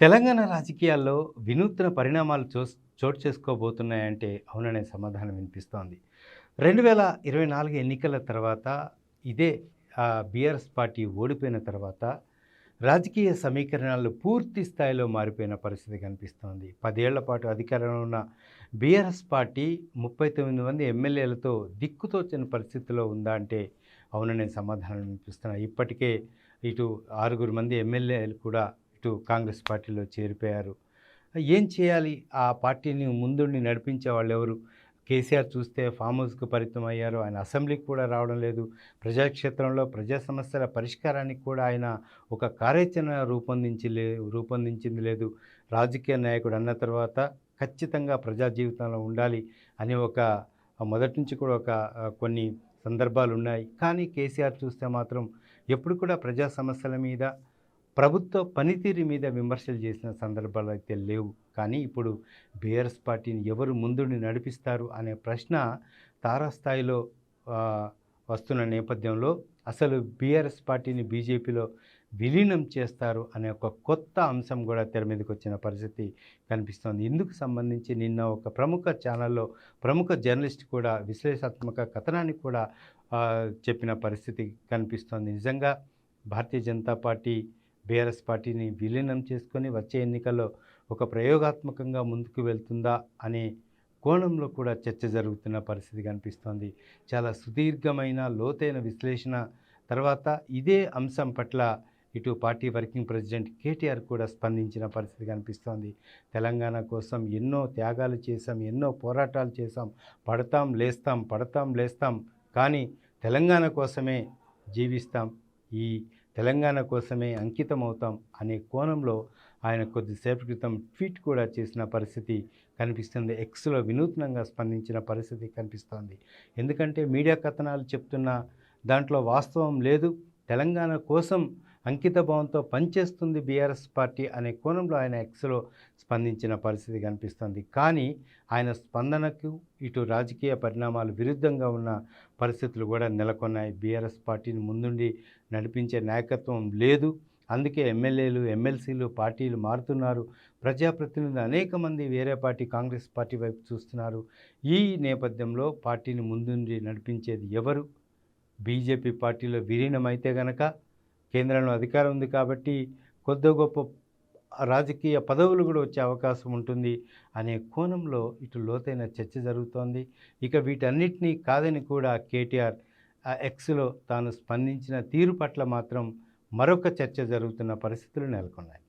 తెలంగాణ రాజకీయాల్లో వినూత్న పరిణామాలు చో చోటు చేసుకోబోతున్నాయంటే అవుననే సమాధానం వినిపిస్తోంది. రెండు వేల ఇరవై నాలుగు ఎన్నికల తర్వాత ఇదే బీఆర్ఎస్ పార్టీ ఓడిపోయిన తర్వాత రాజకీయ సమీకరణాలు పూర్తి స్థాయిలో మారిపోయిన పరిస్థితి కనిపిస్తోంది. పదేళ్ళ పాటు అధికారంలో ఉన్న బీఆర్ఎస్ పార్టీ ముప్పై తొమ్మిది మంది ఎమ్మెల్యేలతో దిక్కుతోచని పరిస్థితిలో ఉందా అంటే అవుననే సమాధానం వినిపిస్తున్నాయి. ఇప్పటికే ఇటు ఆరుగురు మంది ఎమ్మెల్యేలు కూడా డైరెక్టు కాంగ్రెస్ పార్టీలో చేరిపోయారు. ఏం చేయాలి? ఆ పార్టీని ముందుండి నడిపించే వాళ్ళు ఎవరు కేసీఆర్ చూస్తే ఫామ్ హౌస్కు పరిమితం అయ్యారు ఆయన అసెంబ్లీకి కూడా రావడం లేదు. ప్రజాక్షేత్రంలో ప్రజా సమస్యల పరిష్కారానికి కూడా ఆయన ఒక కార్యాచరణ రూపొందించి లే రూపొందించింది లేదు. రాజకీయ నాయకుడు అన్న తర్వాత ఖచ్చితంగా ప్రజా జీవితంలో ఉండాలి అనే ఒక మొదటి నుంచి కూడా ఒక కొన్ని సందర్భాలు ఉన్నాయి కానీ కేసీఆర్ చూస్తే మాత్రం ఎప్పుడు కూడా ప్రజా సమస్యల మీద ప్రభుత్వ పనితీరు మీద విమర్శలు చేసిన సందర్భాలు అయితే లేవు. కానీ ఇప్పుడు బీఆర్ఎస్ పార్టీని ఎవరు ముందుండి నడిపిస్తారు అనే ప్రశ్న తారాస్థాయిలో వస్తున్న నేపథ్యంలో అసలు బీఆర్ఎస్ పార్టీని బీజేపీలో విలీనం చేస్తారు అనే ఒక కొత్త అంశం కూడా తెర మీదకి వచ్చిన పరిస్థితి కనిపిస్తోంది. ఇందుకు సంబంధించి నిన్న ఒక ప్రముఖ ఛానల్లో ప్రముఖ జర్నలిస్ట్ కూడా విశ్లేషాత్మక కథనాన్ని కూడా చెప్పిన పరిస్థితి కనిపిస్తోంది. నిజంగా భారతీయ జనతా పార్టీ బీఆర్ఎస్ పార్టీని విలీనం చేసుకొని వచ్చే ఎన్నికల్లో ఒక ప్రయోగాత్మకంగా ముందుకు వెళ్తుందా అనే కోణంలో కూడా చర్చ జరుగుతున్న పరిస్థితి కనిపిస్తోంది. చాలా సుదీర్ఘమైన లోతైన విశ్లేషణ. తర్వాత ఇదే అంశం పట్ల ఇటు పార్టీ వర్కింగ్ ప్రెసిడెంట్ కేటీఆర్ కూడా స్పందించిన పరిస్థితి కనిపిస్తోంది. తెలంగాణ కోసం ఎన్నో త్యాగాలు చేశాం ఎన్నో పోరాటాలు చేశాం. పడతాం లేస్తాం పడతాం లేస్తాం. కానీ తెలంగాణ కోసమే జీవిస్తాం. ఈ తెలంగాణ కోసమే అంకితం అవుతాం అనే కోణంలో ఆయన కొద్దిసేపటి క్రితం ట్వీట్ కూడా చేసిన పరిస్థితి కనిపిస్తుంది. ఎక్స్లో వినూత్నంగా స్పందించిన పరిస్థితి కనిపిస్తోంది. ఎందుకంటే మీడియా కథనాలు చెప్తున్న దాంట్లో వాస్తవం లేదు. తెలంగాణ కోసం అంకిత భావంతో పనిచేస్తుంది బీఆర్ఎస్ పార్టీ అనే కోణంలో ఆయన ఎక్స్లో స్పందించిన పరిస్థితి కనిపిస్తుంది. కానీ ఆయన స్పందనకు ఇటు రాజకీయ పరిణామాలు విరుద్ధంగా ఉన్న పరిస్థితులు కూడా నెలకొన్నాయి. బీఆర్ఎస్ పార్టీని ముందుండి నడిపించే నాయకత్వం లేదు. అందుకే ఎమ్మెల్యేలు ఎమ్మెల్సీలు పార్టీలు మారుతున్నారు. ప్రజాప్రతినిధులు అనేక మంది వేరే పార్టీ కాంగ్రెస్ పార్టీ వైపు చూస్తున్నారు. ఈ నేపథ్యంలో పార్టీని ముందుండి నడిపించేది ఎవరు? బీజేపీ పార్టీలో విలీనమైతే గనక కేంద్రంలో అధికారం ఉంది కాబట్టి కొద్ది గొప్ప రాజకీయ పదవులు కూడా వచ్చే అవకాశం ఉంటుంది అనే కోణంలో ఇటు లోతైన చర్చ జరుగుతోంది. ఇక వీటన్నిటినీ కాదని కూడా కేటీఆర్ ఎక్స్లో తాను స్పందించిన తీరు పట్ల మాత్రం మరొక చర్చ జరుగుతున్న పరిస్థితులు నెలకొన్నాయి.